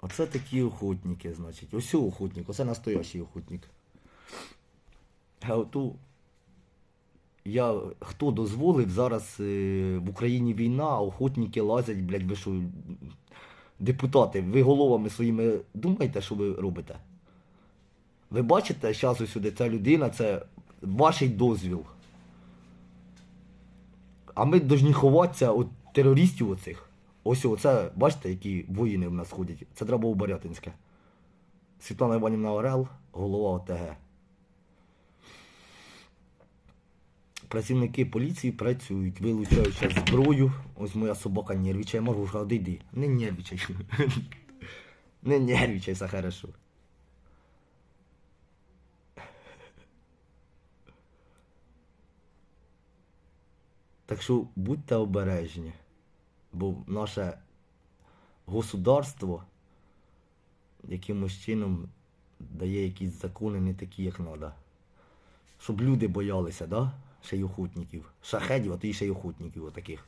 Оце такі охотники, значить. Ось охотник, оце настоящий охотник. А оту я хто дозволив зараз е, в Україні війна, а охотники лазять, блядь, ви що, депутати, ви головами своїми думаєте, що ви робите? Ви бачите, зараз ось сюди ця людина, це ваш дозвіл. А ми повинні від терористів оцих. Ось оце, бачите, які воїни в нас ходять. Це треба у Барятинське. Світлана Іванівна Орел, голова ОТГ. Працівники поліції працюють, вилучають зараз зброю. Ось моя собака нервічає, Маргуша, одійди. Не нервічай. Не нервічай, все хорошо. Так що будьте обережні, бо наше государство якимось чином дає якісь закони не такі, як треба. Щоб люди боялися, да? Ще. Шахедів, а то і ще отаких.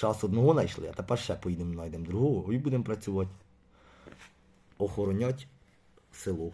Зараз одного знайшли, а тепер ще поїдемо знайдемо другого і будемо працювати. Охоронять село.